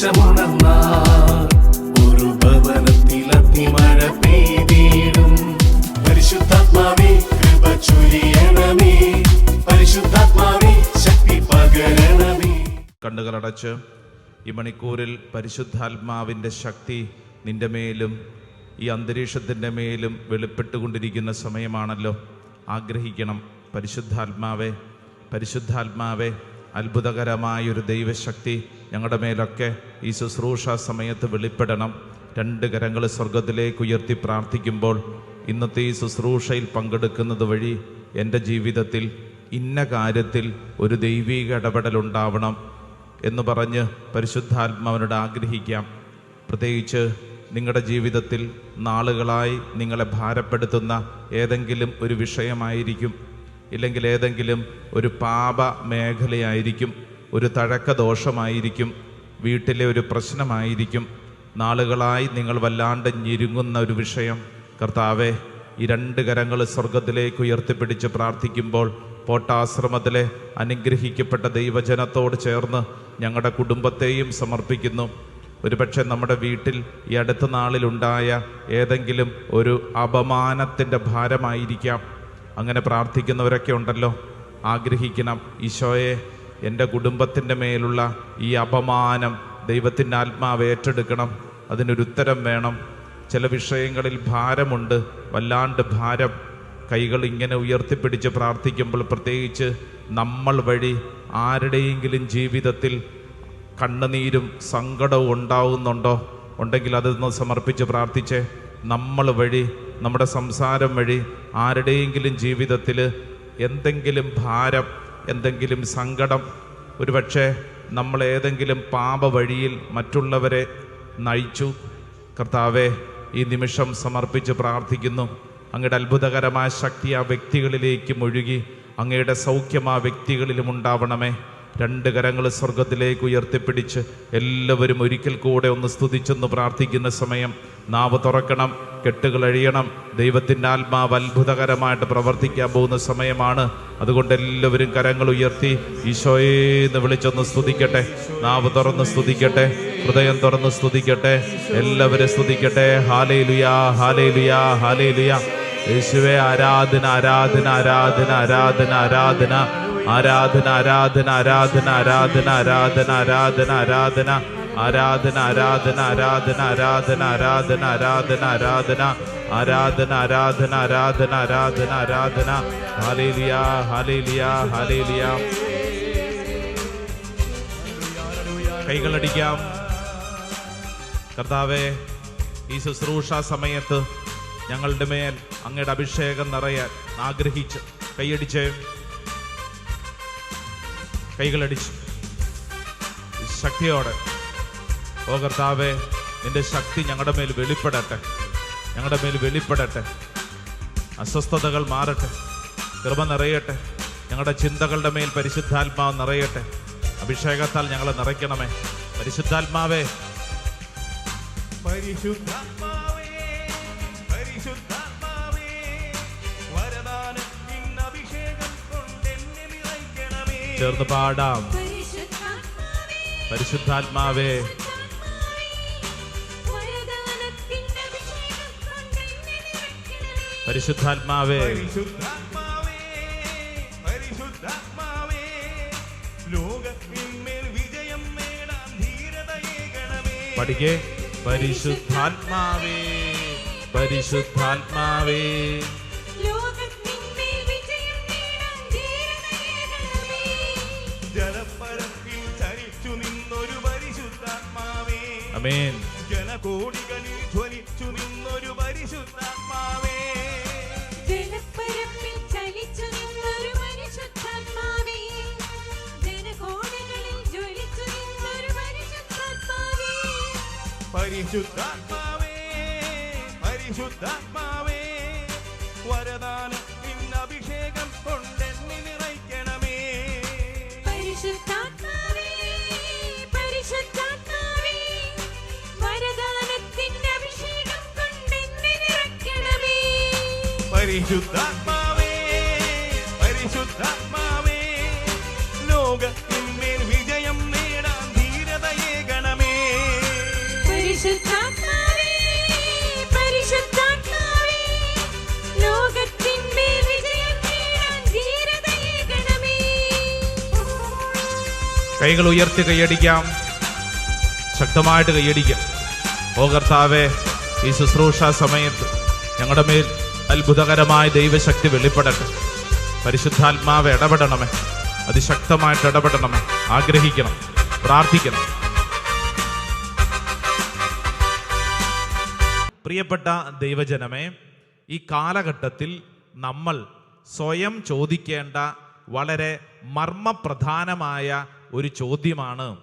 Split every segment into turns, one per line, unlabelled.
പരിശുദ്ധാത്മാവേ പരിശുദ്ധാത്മാവേ
കണ്ണുകളടച്ച് ഈ മണിക്കൂറിൽ പരിശുദ്ധാത്മാവിന്റെ ശക്തി നിന്റെ മേലും ഈ അന്തരീക്ഷത്തിന്റെ മേലും വെളിപ്പെട്ടുകൊണ്ടിരിക്കുന്ന സമയമാണല്ലോ. ആഗ്രഹിക്കണം. പരിശുദ്ധാത്മാവേ പരിശുദ്ധാത്മാവെ അത്ഭുതകരമായൊരു ദൈവശക്തി ഞങ്ങളുടെ മേലൊക്കെ ഈ ശുശ്രൂഷ സമയത്ത് വെളിപ്പെടണം. രണ്ട് കരങ്ങൾ സ്വർഗത്തിലേക്ക് ഉയർത്തി പ്രാർത്ഥിക്കുമ്പോൾ ഇന്നത്തെ ഈ ശുശ്രൂഷയിൽ പങ്കെടുക്കുന്നത് വഴി എന്റെ ജീവിതത്തിൽ ഇന്ന കാര്യത്തിൽ ഒരു ദൈവീക ഇടപെടലുണ്ടാവണം എന്ന് പറഞ്ഞ് പരിശുദ്ധാത്മാവനോട് ആഗ്രഹിക്കാം. പ്രത്യേകിച്ച് നിങ്ങളുടെ ജീവിതത്തിൽ നാളുകളായി നിങ്ങളെ ഭാരപ്പെടുത്തുന്ന ഏതെങ്കിലും ഒരു വിഷയമായിരിക്കും. ഇല്ലെങ്കിൽ ഏതെങ്കിലും ഒരു പാപ മേഖലയായിരിക്കും ഒരു തഴക്ക ദോഷമായിരിക്കും വീട്ടിലെ ഒരു പ്രശ്നമായിരിക്കും നാളുകളായി നിങ്ങൾ വല്ലാണ്ട് ഞെരുങ്ങുന്ന ഒരു വിഷയം. കർത്താവെ ഈ രണ്ട് കരങ്ങൾ സ്വർഗത്തിലേക്ക് ഉയർത്തിപ്പിടിച്ച് പ്രാർത്ഥിക്കുമ്പോൾ പോട്ടാശ്രമത്തിലെ അനുഗ്രഹിക്കപ്പെട്ട ദൈവജനത്തോട് ചേർന്ന് ഞങ്ങളുടെ കുടുംബത്തെയും സമർപ്പിക്കുന്നു. ഒരുപക്ഷെ നമ്മുടെ വീട്ടിൽ ഈ അടുത്ത നാളിലുണ്ടായ ഏതെങ്കിലും ഒരു അപമാനത്തിന്റെ ഭാരമായിരിക്കാം. അങ്ങനെ പ്രാർത്ഥിക്കുന്നവരൊക്കെ ഉണ്ടല്ലോ. ആഗ്രഹിക്കണം ഈശോയെ എന്റെ കുടുംബത്തിന്റെ മേലുള്ള ഈ അപമാനം ദൈവത്തിന്റെ ആത്മാവ് ഏറ്റെടുക്കണം. അതിനൊരു ഉത്തരം വേണം. ചില വിഷയങ്ങളിൽ ഭാരമുണ്ട് വല്ലാണ്ട് ഭാരം. കൈകൾ ഇങ്ങനെ ഉയർത്തിപ്പിടിച്ച് പ്രാർത്ഥിക്കുമ്പോൾ പ്രത്യേകിച്ച് നമ്മൾ വഴി ആരുടെയെങ്കിലും ജീവിതത്തിൽ കണ്ണുനീരും സങ്കടവും ഉണ്ടാവുന്നുണ്ടോ? ഉണ്ടെങ്കിൽ അതൊന്ന് സമർപ്പിച്ച് പ്രാർത്ഥിച്ച്. നമ്മൾ വഴി നമ്മുടെ സംസാരം വഴി ആരുടെയെങ്കിലും ജീവിതത്തിൽ എന്തെങ്കിലും ഭാരം എന്തെങ്കിലും സങ്കടം ഒരുപക്ഷെ നമ്മൾ ഏതെങ്കിലും പാപ വഴിയിൽ മറ്റുള്ളവരെ നയിച്ചു. കർത്താവെ ഈ നിമിഷം സമർപ്പിച്ച് പ്രാർത്ഥിക്കുന്നു. അങ്ങയുടെ അത്ഭുതകരമായ ശക്തി ആ വ്യക്തികളിലേക്ക് ഒഴുകി അങ്ങയുടെ സൗഖ്യം ആ വ്യക്തികളിലും ഉണ്ടാവണമേ. രണ്ട് കരങ്ങൾ സ്വർഗത്തിലേക്ക് ഉയർത്തിപ്പിടിച്ച് എല്ലാവരും ഒരിക്കൽ കൂടെ ഒന്ന് സ്തുതിച്ചെന്ന് പ്രാർത്ഥിക്കുന്ന സമയം. നാവ് തുറക്കണം കെട്ടുകൾ അഴിയണം ദൈവത്തിന്റെ ആത്മാവ് അത്ഭുതകരമായിട്ട് പ്രവർത്തിക്കാൻ പോകുന്ന സമയമാണ്. അതുകൊണ്ട് എല്ലാവരും കരങ്ങൾ ഉയർത്തി ഈശോയെന്ന് വിളിച്ചൊന്ന് സ്തുതിക്കട്ടെ. നാവ് തുറന്ന് സ്തുതിക്കട്ടെ ഹൃദയം തുറന്ന് സ്തുതിക്കട്ടെ എല്ലാവരും സ്തുതിക്കട്ടെ. ഹാലേ ലുയാ ഹാലേ ലുയാ ഹാലേ ലുയാ യേശുവെ ആരാധന ആരാധന ആരാധന ആരാധന ആരാധന. ആരാധന ആരാധന ആരാധന ആരാധന ആരാധന ആരാധന ആരാധന ആരാധന ആരാധന ആരാധന ആരാധന ആരാധന ആരാധന ആരാധന ആരാധന ആരാധന ആരാധന ആരാധന ആരാധന ഹാലേലിയ ഹാലേലിയ ഹാലേലിയ കൈകളടിക്കാം കർത്താവെ ഈ ശുശ്രൂഷ സമയത്ത് ഞങ്ങളുടെ മേൽ അങ്ങയുടെ അഭിഷേകം നിറയാൻ ആഗ്രഹിച്ച് കൈയടിച്ച് കൈകളടിച്ച്. ശക്തിയോടെ ഓ കർത്താവെ നിന്റെ ശക്തി ഞങ്ങളുടെ മേൽ വെളിപ്പെടട്ടെ. ഞങ്ങളുടെ മേൽ വെളിപ്പെടട്ടെ. അസ്വസ്ഥതകൾ മാറട്ടെ. കൃപ നിറയട്ടെ. ഞങ്ങളുടെ ചിന്തകളുടെ മേൽ പരിശുദ്ധാത്മാവ് നിറയട്ടെ. അഭിഷേകത്താൽ ഞങ്ങളെ നിറയ്ക്കണമേ. പരിശുദ്ധാത്മാവേ.
പരിശുദ്ധാത്മാവേ
ചേർന്ന് പാടാം.
പരിശുദ്ധാത്മാവേ.
പരിശുദ്ധാത്മാവേ. പഠിക്കേ. പരിശുദ്ധാത്മാവേ പരിശുദ്ധാത്മാവേ. അമേൻ
ജനകോടികളിൽ ജ്വലിച്ചു നിന്നൊരു പരിശുദ്ധാത്മാവേ
ജലപ്പരപ്പിൽ ചലിച്ചു നിന്നൊരു പരിശുദ്ധാത്മാവേ. ജനകോടികളിൽ ജ്വലിച്ചു നിന്നൊരു പരിശുദ്ധാത്മാവേ.
പരിശുദ്ധാത്മാവേ പരിശുദ്ധാത്മാവേ
പരിശുദ്ധാത്മാവേ പരിശുദ്ധാത്മാവേ
ലോകത്തിന്മേൽ വിജയം നേടാൻ ധീരതയേകണമേ
പരിശുദ്ധാത്മാവേ പരിശുദ്ധാത്മാവേ ലോകത്തിന്മേൽ വിജയം നേടാൻ ധീരതയേകണമേ
കൈകൾ ഉയർത്തി കൈയടിക്കാം. ശക്തമായിട്ട് കൈയടിക്കാം. ഓ കർത്താവേ ഈ ശുശ്രൂഷ സമയത്ത് ഞങ്ങളുടെ മേൽ അത്ഭുതകരമായ ദൈവശക്തി വെളിപ്പെടട്ടെ. പരിശുദ്ധാത്മാവ് ഇടപെടണമേ. അതിശക്തമായിട്ട് ഇടപെടണമേ. ആഗ്രഹിക്കണം. പ്രാർത്ഥിക്കണം. പ്രിയപ്പെട്ട ദൈവജനമേ ഈ കാലഘട്ടത്തിൽ നമ്മൾ സ്വയം ചോദിക്കേണ്ട വളരെ മർമ്മപ്രധാനമായ ഒരു ചോദ്യമാണ്.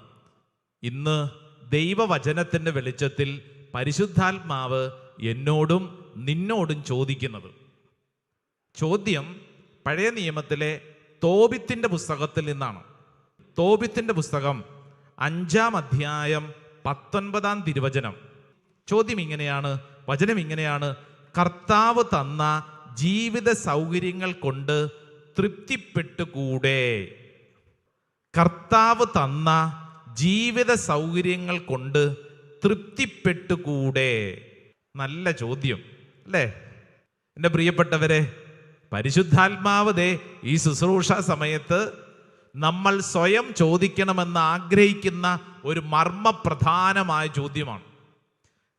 ഇന്ന് ദൈവവചനത്തിന്റെ വെളിച്ചത്തിൽ പരിശുദ്ധാത്മാവ് എന്നോടും നിന്നോടും ചോദിക്കുന്നത്. ചോദ്യം പഴയ നിയമത്തിലെ തോബിത്തിന്റെ പുസ്തകത്തിൽ നിന്നാണ്. തോബിത്തിന്റെ പുസ്തകം അഞ്ചാം അധ്യായം പത്തൊൻപതാം തിരുവചനം. ചോദ്യം ഇങ്ങനെയാണ് വചനം ഇങ്ങനെയാണ്. കർത്താവ് തന്ന ജീവിത സൗകര്യങ്ങൾ കൊണ്ട് തൃപ്തിപ്പെട്ടുകൂടെ. കർത്താവ് തന്ന ജീവിത സൗകര്യങ്ങൾ കൊണ്ട് തൃപ്തിപ്പെട്ടുകൂടെ. നല്ല ചോദ്യം. അല്ലേ? എന്റെ പ്രിയപ്പെട്ടവരെ പരിശുദ്ധാത്മാവതേ ഈ ശുശ്രൂഷ സമയത്ത് നമ്മൾ സ്വയം ചോദിക്കണമെന്ന് ആഗ്രഹിക്കുന്ന ഒരു മർമ്മപ്രധാനമായ ചോദ്യമാണ്.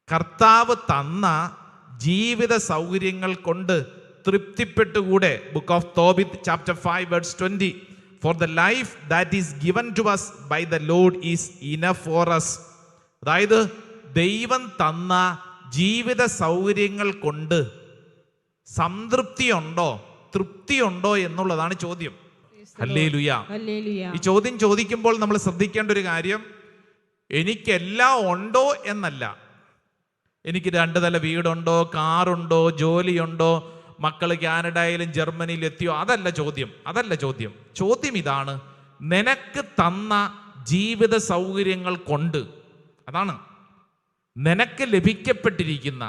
കർത്താവ് തന്ന ജീവിത സൗകര്യങ്ങൾ കൊണ്ട് തൃപ്തിപ്പെട്ടുകൂടെ? Book of Tobit chapter five words twenty four the life that is given to us by the lord is enough for us അതായത് ദൈവം തന്ന ജീവിത സൗകര്യങ്ങൾ കൊണ്ട് സംതൃപ്തിയുണ്ടോ തൃപ്തിയുണ്ടോ എന്നുള്ളതാണ് ചോദ്യം. അല്ലേ ലുയാ
ഹല്ലേലൂയ.
ഈ ചോദ്യം ചോദിക്കുമ്പോൾ നമ്മൾ ശ്രദ്ധിക്കേണ്ട ഒരു കാര്യം എനിക്കെല്ലാം ഉണ്ടോ എന്നല്ല. എനിക്ക് രണ്ട് തല വീടുണ്ടോ കാറുണ്ടോ ജോലിയുണ്ടോ മക്കൾ കാനഡയിലും ജർമ്മനിയിലും എത്തിയോ അതല്ല ചോദ്യം അതല്ല ചോദ്യം. ചോദ്യം ഇതാണ് നിനക്ക് തന്ന ജീവിത സൗകര്യങ്ങൾ കൊണ്ട്. അതാണ്. നിനക്ക് ലഭിക്കപ്പെട്ടിരിക്കുന്ന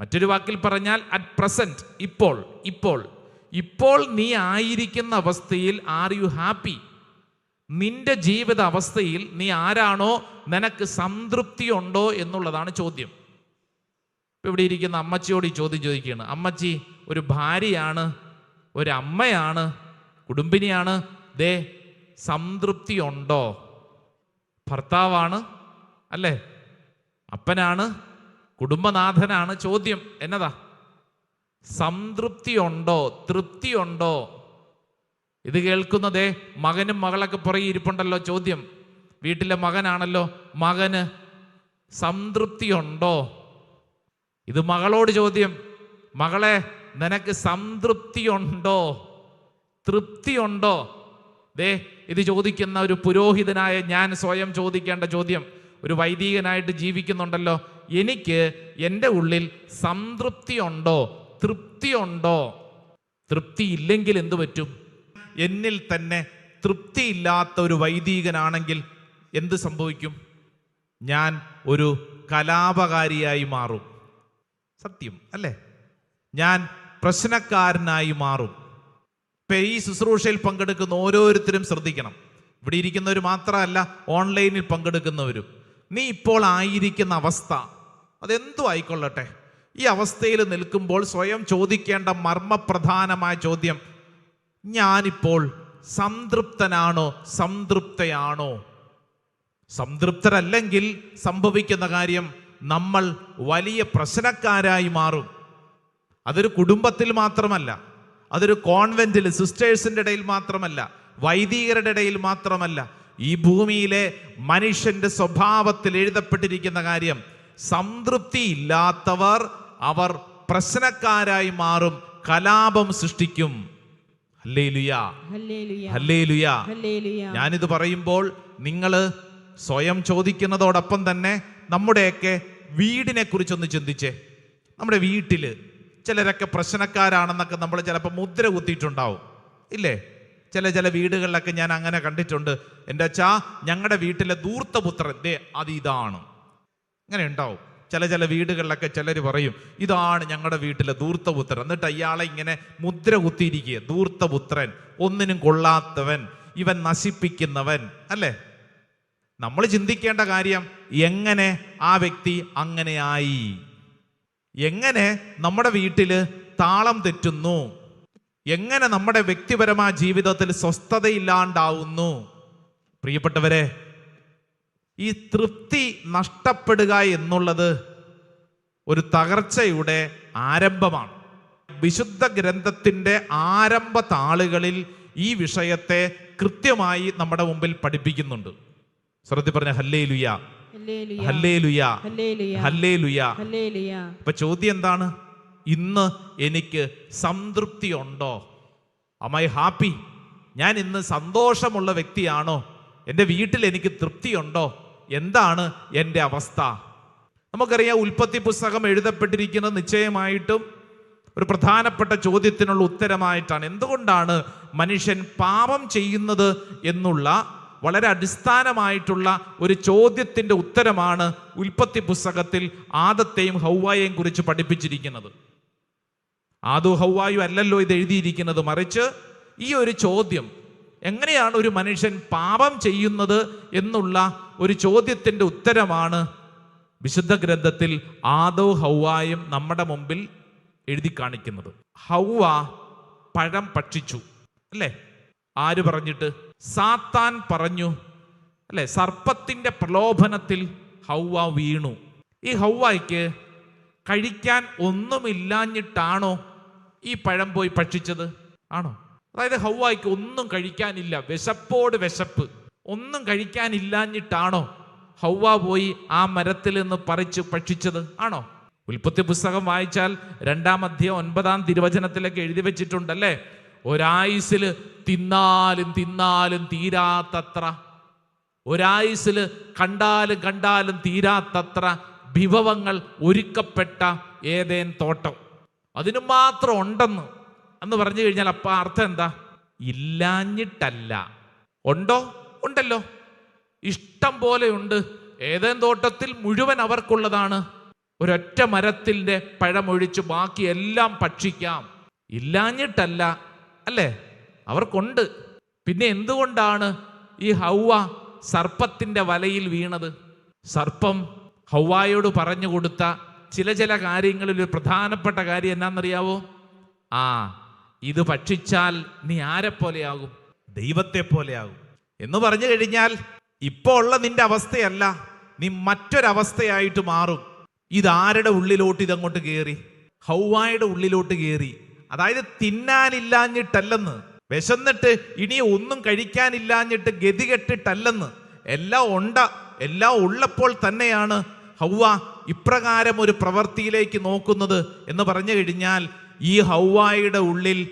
മറ്റൊരു വാക്കിൽ പറഞ്ഞാൽ അറ്റ് പ്രസന്റ് ഇപ്പോൾ ഇപ്പോൾ. ഇപ്പോൾ നീ ആയിരിക്കുന്ന അവസ്ഥയിൽ ആർ യു ഹാപ്പി നിന്റെ ജീവിത അവസ്ഥയിൽ നീ ആരാണോ നിനക്ക് സംതൃപ്തി ഉണ്ടോ എന്നുള്ളതാണ് ചോദ്യം. ഇവിടെ ഇരിക്കുന്ന അമ്മച്ചിയോട് ഈ ചോദ്യം ചോദിക്കുകയാണ്. അമ്മച്ചി ഒരു ഭാര്യയാണ് ഒരു അമ്മയാണ് കുടുംബിനിയാണ് ദേ സംതൃപ്തി ഉണ്ടോ ഭർത്താവാണ് അല്ലേ? അപ്പനാണ് കുടുംബനാഥനാണ് ചോദ്യം. എന്നതാ? സംതൃപ്തി ഉണ്ടോ ഉണ്ടോ ഇത് കേൾക്കുന്നതേ മകനും മകളൊക്കെ പുറകെ ഇരിപ്പുണ്ടല്ലോ ചോദ്യം. വീട്ടിലെ മകനാണല്ലോ മകന് സംതൃപ്തി ഉണ്ടോ ഇത് മകളോട് ചോദ്യം. മകളെ നിനക്ക് സംതൃപ്തി ഉണ്ടോ ഉണ്ടോ ദേ ഇത് ചോദിക്കുന്ന ഒരു പുരോഹിതനായ ഞാൻ സ്വയം ചോദിക്കേണ്ട ചോദ്യം. ഒരു വൈദികനായിട്ട് ജീവിക്കുന്നുണ്ടല്ലോ. എനിക്ക് എന്റെ ഉള്ളിൽ സംതൃപ്തി ഉണ്ടോ തൃപ്തി ഉണ്ടോ തൃപ്തി ഇല്ലെങ്കിൽ എന്തു പറ്റും? എന്നിൽ തന്നെ തൃപ്തിയില്ലാത്ത ഒരു വൈദികനാണെങ്കിൽ എന്ത് സംഭവിക്കും? ഞാൻ ഒരു കലാപകാരിയായി മാറും. സത്യം അല്ലേ? ഞാൻ പ്രശ്നക്കാരനായി മാറും. ഇപ്പൊ ഈ ശുശ്രൂഷയിൽ പങ്കെടുക്കുന്ന ഓരോരുത്തരും ശ്രദ്ധിക്കണം. ഇവിടെ ഇരിക്കുന്നവർ മാത്രമല്ല ഓൺലൈനിൽ പങ്കെടുക്കുന്നവരും. നീ ഇപ്പോൾ ആയിരിക്കുന്ന അവസ്ഥ. അതെന്തു ആയിക്കൊള്ളട്ടെ? ഈ അവസ്ഥയിൽ നിൽക്കുമ്പോൾ സ്വയം ചോദിക്കേണ്ട മർമ്മപ്രധാനമായ ചോദ്യം ഞാനിപ്പോൾ സംതൃപ്തനാണോ സംതൃപ്തയാണോ? സംതൃപ്തരല്ലെങ്കിൽ സംഭവിക്കുന്ന കാര്യം നമ്മൾ വലിയ പ്രശ്നക്കാരായി മാറും. അതൊരു കുടുംബത്തിൽ മാത്രമല്ല അതൊരു കോൺവെന്റിൽ സിസ്റ്റേഴ്സിന്റെ ഇടയിൽ മാത്രമല്ല വൈദികരുടെ ഇടയിൽ മാത്രമല്ല ഈ ഭൂമിയിലെ മനുഷ്യന്റെ സ്വഭാവത്തിൽ എഴുതപ്പെട്ടിരിക്കുന്ന കാര്യം സംതൃപ്തി ഇല്ലാത്തവർ അവർ പ്രശ്നക്കാരായി മാറും കലാപം സൃഷ്ടിക്കും. ഞാനിത് പറയുമ്പോൾ നിങ്ങൾ സ്വയം ചോദിക്കുന്നതോടൊപ്പം തന്നെ നമ്മുടെയൊക്കെ വീടിനെ കുറിച്ചൊന്ന് ചിന്തിച്ചേ. നമ്മുടെ വീട്ടിൽ ചിലരൊക്കെ പ്രശ്നക്കാരാണെന്നൊക്കെ നമ്മൾ ചിലപ്പോൾ മുദ്ര കുത്തിയിട്ടുണ്ടാവും. ഇല്ലേ? ചില ചില വീടുകളിലൊക്കെ ഞാൻ അങ്ങനെ കണ്ടിട്ടുണ്ട്. എന്റെ അച്ഛാ ഞങ്ങളുടെ വീട്ടിലെ ധൂർത്തപുത്രൻ ദേ അത് ഇതാണ്. അങ്ങനെ ഉണ്ടാവും. ചില ചില വീടുകളിലൊക്കെ ചിലർ പറയും ഇതാണ് ഞങ്ങളുടെ വീട്ടിലെ ദൂർത്തപുത്രൻ എന്നിട്ട് അയാളെ ഇങ്ങനെ മുദ്ര കുത്തിയിരിക്കുക. ദൂർത്തപുത്രൻ ഒന്നിനും കൊള്ളാത്തവൻ ഇവൻ നശിപ്പിക്കുന്നവൻ അല്ലേ? നമ്മൾ ചിന്തിക്കേണ്ട കാര്യം എങ്ങനെ ആ വ്യക്തി അങ്ങനെയായി? എങ്ങനെ നമ്മുടെ വീട്ടിൽ താളം തെറ്റുന്നു? എങ്ങനെ നമ്മുടെ വ്യക്തിപരമായ ജീവിതത്തിൽ സ്വസ്ഥതയില്ലാണ്ടാവുന്നു? പ്രിയപ്പെട്ടവരെ ഈ തൃപ്തി നഷ്ടപ്പെടുക എന്നുള്ളത് ഒരു തകർച്ചയുടെ ആരംഭമാണ്. വിശുദ്ധ ഗ്രന്ഥത്തിന്റെ ആരംഭ താളുകളിൽ ഈ വിഷയത്തെ കൃത്യമായി നമ്മുടെ മുമ്പിൽ പഠിപ്പിക്കുന്നുണ്ട്. ശ്രദ്ധി പറഞ്ഞ ഹല്ലേ ലുയ. ഹല്ലേ ലുയ. ഹല്ലേ ലുയ. അപ്പൊ ചോദ്യം എന്താണ്? ഇന്ന് എനിക്ക് സംതൃപ്തി ഉണ്ടോ ഐ ഹാപ്പി ഞാൻ ഇന്ന് സന്തോഷമുള്ള വ്യക്തിയാണോ? എന്റെ വീട്ടിൽ എനിക്ക് തൃപ്തിയുണ്ടോ? എന്താണ് എന്റെ അവസ്ഥ? നമുക്കറിയാം ഉൽപ്പത്തി പുസ്തകം എഴുതപ്പെട്ടിരിക്കുന്നത് നിശ്ചയമായിട്ടും ഒരു പ്രധാനപ്പെട്ട ചോദ്യത്തിനുള്ള ഉത്തരമായിട്ടാണ്. എന്തുകൊണ്ടാണ് മനുഷ്യൻ പാപം ചെയ്യുന്നത് എന്നുള്ള വളരെ അടിസ്ഥാനമായിട്ടുള്ള ഒരു ചോദ്യത്തിന്റെ ഉത്തരമാണ് ഉൽപ്പത്തി പുസ്തകത്തിൽ ആദത്തെയും ഹൗവായെയും കുറിച്ച് പഠിപ്പിച്ചിരിക്കുന്നത്. ആദു ഹൗവായു അല്ലല്ലോ ഇത് എഴുതിയിരിക്കുന്നത്. മറിച്ച് ഈ ഒരു ചോദ്യം എങ്ങനെയാണ് ഒരു മനുഷ്യൻ പാപം ചെയ്യുന്നത് എന്നുള്ള ഒരു ചോദ്യത്തിന്റെ ഉത്തരമാണ് വിശുദ്ധ ഗ്രന്ഥത്തിൽ ആദോ ഹൗവായും നമ്മുടെ മുമ്പിൽ എഴുതി കാണിക്കുന്നത്. ഹൗവ പഴം ഭക്ഷിച്ചു അല്ലേ? ആര് പറഞ്ഞിട്ട്? സാത്താൻ പറഞ്ഞു അല്ലെ? സർപ്പത്തിന്റെ പ്രലോഭനത്തിൽ ഹൗവ വീണു. ഈ ഹൗവായ്ക്ക് കഴിക്കാൻ ഒന്നുമില്ലാഞ്ഞിട്ടാണോ ഈ പഴം പോയി ഭക്ഷിച്ചത്? ആണോ? അതായത് ഹൗവായിക്ക് ഒന്നും കഴിക്കാനില്ല. വിശപ്പോട് വിശപ്പ്. ഒന്നും കഴിക്കാനില്ലാഞ്ഞിട്ടാണോ ഹൗവ പോയി ആ മരത്തിൽ നിന്ന് പറിച്ച് ഭക്ഷിച്ചത്? ആണോ? ഉൽപ്പത്തി പുസ്തകം വായിച്ചാൽ രണ്ടാം അധ്യയം ഒൻപതാം തിരുവചനത്തിലൊക്കെ എഴുതി വെച്ചിട്ടുണ്ടല്ലേ? ഒരായുസിൽ തിന്നാലും തിന്നാലും തീരാത്തത്ര. ഒരായുസിൽ കണ്ടാലും കണ്ടാലും തീരാത്തത്ര വിഭവങ്ങൾ ഒരുക്കപ്പെട്ട ഏതേൻ തോട്ടം? അതിന് മാത്രം ഉണ്ടെന്ന് എന്ന് പറഞ്ഞു കഴിഞ്ഞാൽ അപ്പ അർത്ഥം എന്താ? ഇല്ലാഞ്ഞിട്ടല്ല. ഉണ്ടോ? ഉണ്ടല്ലോ. ഇഷ്ടം പോലെ ഉണ്ട്. ഏതേൻ തോട്ടത്തിൽ മുഴുവൻ അവർക്കുള്ളതാണ്. ഒരൊറ്റ മരത്തിന്റെ പഴമൊഴിച്ച് ബാക്കി എല്ലാം ഭക്ഷിക്കാം. ഇല്ലാഞ്ഞിട്ടല്ല. അല്ലേ? അവർക്കുണ്ട്. പിന്നെ എന്തുകൊണ്ടാണ് ഈ ഹൗവ സർപ്പത്തിന്റെ വലയിൽ വീണത്? സർപ്പം ഹൗവായോട് പറഞ്ഞു കൊടുത്ത ചില ചില കാര്യങ്ങളിൽ ഒരു പ്രധാനപ്പെട്ട കാര്യം എന്നാണെന്നറിയാവോ ആ ഇത് ഭക്ഷിച്ചാൽ നീ ആരെ പോലെയാകും ദൈവത്തെ പോലെയാകും എന്ന് പറഞ്ഞു കഴിഞ്ഞാൽ ഇപ്പോൾ ഉള്ള നിന്റെ അവസ്ഥയല്ല നീ മറ്റൊരവസ്ഥയായിട്ട് മാറും. ഇതാരുടെ ഉള്ളിലോട്ട് ഇതങ്ങോട്ട് കയറി ഹൗവായുടെ ഉള്ളിലോട്ട് കയറി അതായത് തിന്നാനില്ലാഞ്ഞിട്ടല്ലെന്ന്. വിശന്നിട്ട് ഇനി ഒന്നും കഴിക്കാനില്ലാഞ്ഞിട്ട് ഗതികെട്ടിട്ടല്ലെന്ന്. എല്ലാം ഉണ്ട എല്ലാം ഉള്ളപ്പോൾ തന്നെയാണ് ഹൗവ ഇപ്രകാരം ഒരു പ്രവൃത്തിയിലേക്ക് നോക്കുന്നത് എന്ന് പറഞ്ഞു കഴിഞ്ഞാൽ ഈ ഹൗവായുടെ ഉള്ളിൽ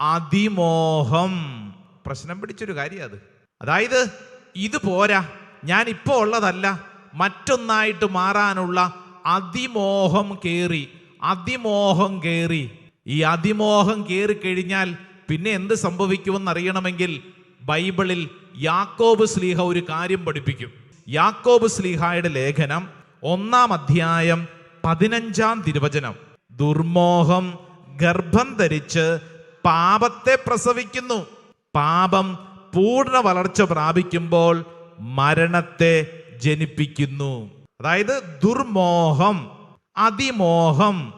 അതിമോഹം. പ്രശ്നം പിടിച്ചൊരു കാര്യം അത്. അതായത് ഇത് പോരാ ഞാൻ ഇപ്പോൾ ഉള്ളതല്ല മറ്റൊന്നായിട്ട് മാറാനുള്ള അതിമോഹം കേറി അതിമോഹം കേറി. ഈ അതിമോഹം കേറി കഴിഞ്ഞാൽ പിന്നെ എന്ത് സംഭവിക്കുമെന്ന് അറിയണമെങ്കിൽ ബൈബിളിൽ യാക്കോബ് സ്ലീഹ ഒരു കാര്യം പഠിപ്പിക്കും. യാക്കോബ് സ്ലീഹായുടെ ലേഖനം ഒന്നാം അധ്യായം പതിനഞ്ചാം തിരുവചനം. ദുർമോഹം ഗർഭം ധരിച്ച് പാപത്തെ പ്രസവിക്കുന്നു. പാപം പൂർണ വളർച്ച പ്രാപിക്കുമ്പോൾ മരണത്തെ ജനിപ്പിക്കുന്നു. അതായത് ദുർമോഹം അതിമോഹം.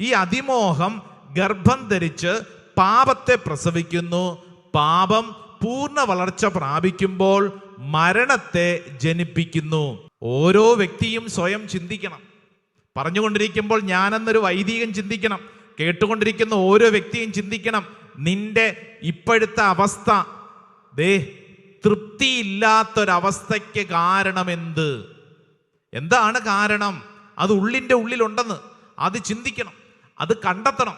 ഈ അതിമോഹം ഗർഭം ധരിച്ച് പാപത്തെ പ്രസവിക്കുന്നു. പാപം പൂർണ വളർച്ച പ്രാപിക്കുമ്പോൾ മരണത്തെ ജനിപ്പിക്കുന്നു. ഓരോ വ്യക്തിയും സ്വയം ചിന്തിക്കണം. പറഞ്ഞുകൊണ്ടിരിക്കുമ്പോൾ ഞാനെന്നൊരു വൈദികൻ ചിന്തിക്കണം. കേട്ടുകൊണ്ടിരിക്കുന്ന ഓരോ വ്യക്തിയും ചിന്തിക്കണം. നിന്റെ ഇപ്പോഴത്തെ അവസ്ഥ ദേ തൃപ്തിയില്ലാത്തൊരവസ്ഥയ്ക്ക് കാരണമെന്ത്? എന്താണ് കാരണം? അത് ഉള്ളിന്റെ ഉള്ളിലുണ്ടെന്ന് അത് ചിന്തിക്കണം. അത് കണ്ടെത്തണം.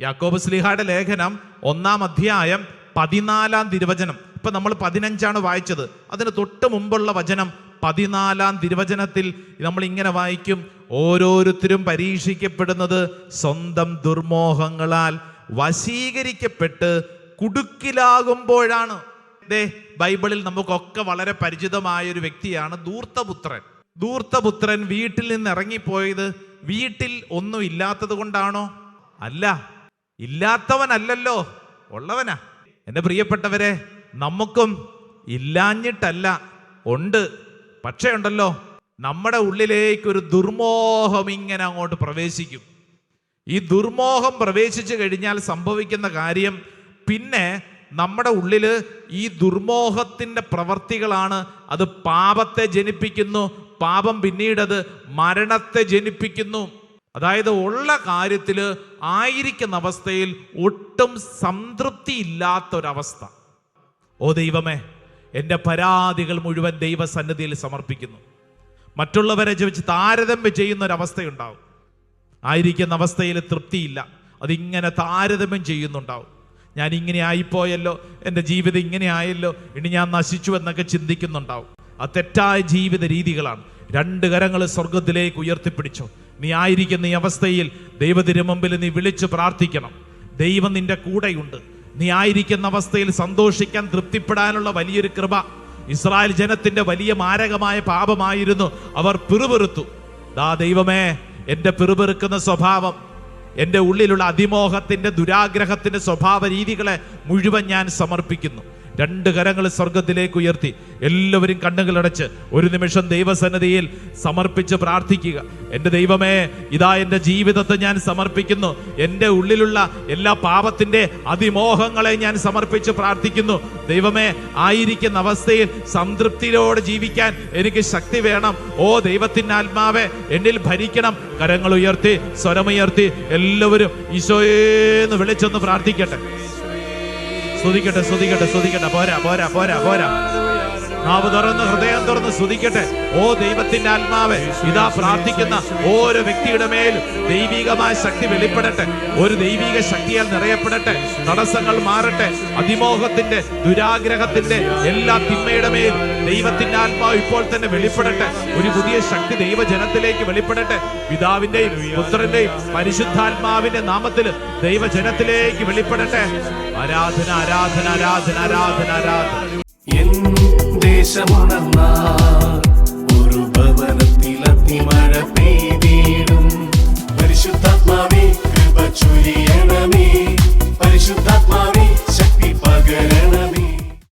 യാക്കോബ് സ്ലിഹായുടെ ലേഖനം ഒന്നാം അധ്യായം പതിനാലാം തിരുവചനം. ഇപ്പം നമ്മൾ പതിനഞ്ചാണ് വായിച്ചത്. അതിന് തൊട്ട് മുമ്പുള്ള വചനം പതിനാലാം തിരുവചനത്തിൽ നമ്മൾ ഇങ്ങനെ വായിക്കും ഓരോരുത്തരും പരീക്ഷിക്കപ്പെടുന്നത് സ്വന്തം ദുർമോഹങ്ങളാൽ വശീകരിക്കപ്പെട്ട് കുടുക്കിലാകുമ്പോഴാണ്. ദേ ബൈബിളിൽ നമുക്കൊക്കെ വളരെ പരിചിതമായ ഒരു വ്യക്തിയാണ് ദൂർത്തപുത്രൻ ദൂർത്തപുത്രൻ വീട്ടിൽ നിന്ന് ഇറങ്ങിപ്പോയത് വീട്ടിൽ ഒന്നും ഇല്ലാത്തത് കൊണ്ടാണോ? അല്ല ഇല്ലാത്തവനല്ലല്ലോ ഉള്ളവനാ. എന്റെ പ്രിയപ്പെട്ടവരെ നമുക്കും ഇല്ലാഞ്ഞിട്ടല്ല ഉണ്ട്. പക്ഷേ ഉണ്ടല്ലോ നമ്മുടെ ഉള്ളിലേക്ക് ഒരു ദുർമോഹം ഇങ്ങനെ അങ്ങോട്ട് പ്രവേശിക്കും. ഈ ദുർമോഹം പ്രവേശിച്ചു കഴിഞ്ഞാൽ സംഭവിക്കുന്ന കാര്യം പിന്നെ നമ്മുടെ ഉള്ളിൽ ഈ ദുർമോഹത്തിന്റെ പ്രവർത്തികളാണ്. അത് പാപത്തെ ജനിപ്പിക്കുന്നു. പാപം പിന്നീടത് മരണത്തെ ജനിപ്പിക്കുന്നു. അതായത് ഉള്ള കാര്യത്തിൽ ആയിരിക്കുന്ന അവസ്ഥയിൽ ഒട്ടും സംതൃപ്തി ഇല്ലാത്തൊരവസ്ഥ ഓ ദൈവമേ. എന്റെ പരാതികൾ മുഴുവൻ ദൈവസന്നിധിയിൽ സമർപ്പിക്കുന്നു. മറ്റുള്ളവരെ ജീവിച്ച് താരതമ്യം ചെയ്യുന്ന ഒരവസ്ഥയുണ്ടാവും ആയിരിക്കുന്ന അവസ്ഥയിൽ തൃപ്തിയില്ല. അതിങ്ങനെ താരതമ്യം ചെയ്യുന്നുണ്ടാവും. ഞാൻ ഇങ്ങനെ ആയിപ്പോയല്ലോ എന്റെ ജീവിതം ഇങ്ങനെ ആയല്ലോ ഇനി ഞാൻ നശിച്ചു എന്നൊക്കെ ചിന്തിക്കുന്നുണ്ടാവും. അത് തെറ്റായ ജീവിത രീതികളാണ്. രണ്ട് കരങ്ങൾ സ്വർഗത്തിലേക്ക് ഉയർത്തിപ്പിടിച്ചു. നീ ആയിരിക്കുന്ന ഈ അവസ്ഥയിൽ ദൈവത്തിന് മുമ്പിൽ നീ വിളിച്ചു പ്രാർത്ഥിക്കണം. ദൈവം നിന്റെ കൂടെയുണ്ട്. നീ ആയിരിക്കുന്ന അവസ്ഥയിൽ സന്തോഷിക്കാൻ തൃപ്തിപ്പെടാനുള്ള വലിയൊരു കൃപ. ഇസ്രായേൽ ജനത്തിന്റെ വലിയ മാരകമായ പാപമായിരുന്നു. അവർ പിറുപെറുത്തു. ദാ ദൈവമേ എന്റെ പിറുപെറുക്കുന്ന സ്വഭാവം എന്റെ ഉള്ളിലുള്ള അതിമോഹത്തിന്റെ ദുരാഗ്രഹത്തിന്റെ സ്വഭാവ രീതികളെ മുഴുവൻ ഞാൻ സമർപ്പിക്കുന്നു. രണ്ട് കരങ്ങൾ സ്വർഗത്തിലേക്ക് ഉയർത്തി. എല്ലാവരും കണ്ണുകളടച്ച് ഒരു നിമിഷം ദൈവസന്നിധിയിൽ സമർപ്പിച്ച് പ്രാർത്ഥിക്കുക. എന്റെ ദൈവമേ ഇതാ എന്റെ ജീവിതത്തെ ഞാൻ സമർപ്പിക്കുന്നു. എന്റെ ഉള്ളിലുള്ള എല്ലാ പാപത്തിന്റെ അതിമോഹങ്ങളെ ഞാൻ സമർപ്പിച്ച് പ്രാർത്ഥിക്കുന്നു. ദൈവമേ ആയിരിക്കുന്ന അവസ്ഥയിൽ സംതൃപ്തിയോടെ ജീവിക്കാൻ എനിക്ക് ശക്തി വേണം. ഓ ദൈവത്തിന്റെ ആത്മാവെ എന്നിൽ ഭരിക്കണം. കരങ്ങൾ ഉയർത്തി സ്വരമുയർത്തി എല്ലാവരും ഈശോയേന്ന് വിളിച്ചൊന്ന് പ്രാർത്ഥിക്കട്ടെ. സ്തുതിക്കട്ടെ സ്തുതിക്കട്ടെ സ്തുതിക്കട്ടെ പോരാ പോരാ പോരാ പോരാ. നാവ് തുറന്ന് ഹൃദയം തുറന്ന് സ്തുതിക്കട്ടെ. ഓ ദൈവത്തിന്റെ ആത്മാവ് ഇതാ പ്രാർത്ഥിക്കുന്ന ഓരോ വ്യക്തിയുടെ മേൽ ദൈവികമായ ശക്തി വെളിപ്പെടട്ടെ. ഒരു ദൈവിക ശക്തിയാൽ നിറയപ്പെടട്ടെ. തടസ്സങ്ങൾ മാറട്ടെ. അതിമോഹത്തിന്റെ ദുരാഗ്രഹത്തിന്റെ എല്ലാ തിന്മയുടെ മേൽ ദൈവത്തിന്റെ ആത്മാവ് ഇപ്പോൾ തന്നെ വെളിപ്പെടട്ടെ. ഒരു പുതിയ ശക്തി ദൈവജനത്തിലേക്ക് വെളിപ്പെടട്ടെ. പിതാവിന്റെയും പുത്രന്റെയും പരിശുദ്ധാത്മാവിന്റെ നാമത്തിൽ ദൈവജനത്തിലേക്ക് വെളിപ്പെടട്ടെ. ആരാധന ആരാധന ആരാധന ആരാധന ആരാധന.
ദേശമുണർന്നാ